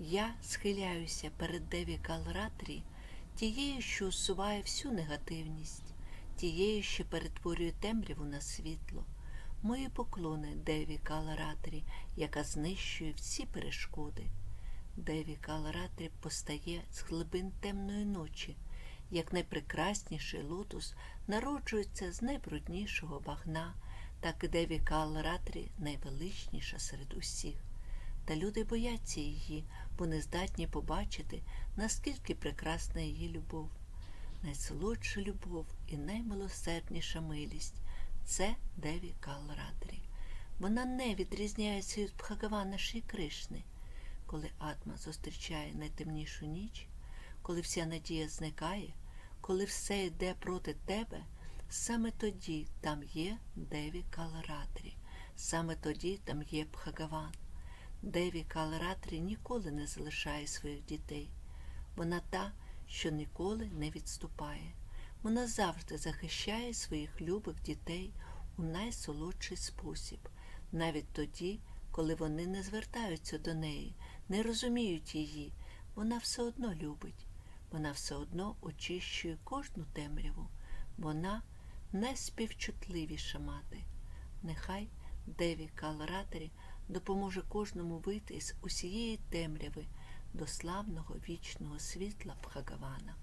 Я схиляюся перед Деві Калратрі, тією, що усуває всю негативність, тією, що перетворює темряву на світло. Мої поклони Деві Калратрі, яка знищує всі перешкоди. Деві Калратрі постає з глибин темної ночі, як найпрекрасніший лотос народжується з найбруднішого багна, так і Деві Калратрі найвеличніша серед усіх. Та люди бояться її, бо не здатні побачити, наскільки прекрасна її любов. Найсолодша любов і наймилосердніша милість це Деві Калратрі. Вона не відрізняється від Бхагавана Ші Кришни. Коли Атма зустрічає найтемнішу ніч, коли вся надія зникає, коли все йде проти тебе, саме тоді там є Деві Калратрі, саме тоді там є Бхагаван. Деві Калратрі ніколи не залишає своїх дітей. Вона та, що ніколи не відступає. Вона завжди захищає своїх любих дітей у найсолодший спосіб, навіть тоді, коли вони не звертаються до неї, не розуміють її, вона все одно любить, вона все одно очищує кожну темряву. Вона найспівчутливіша мати. Нехай Деві Калратері допоможе кожному вийти з усієї темряви до славного вічного світла Бхагавана.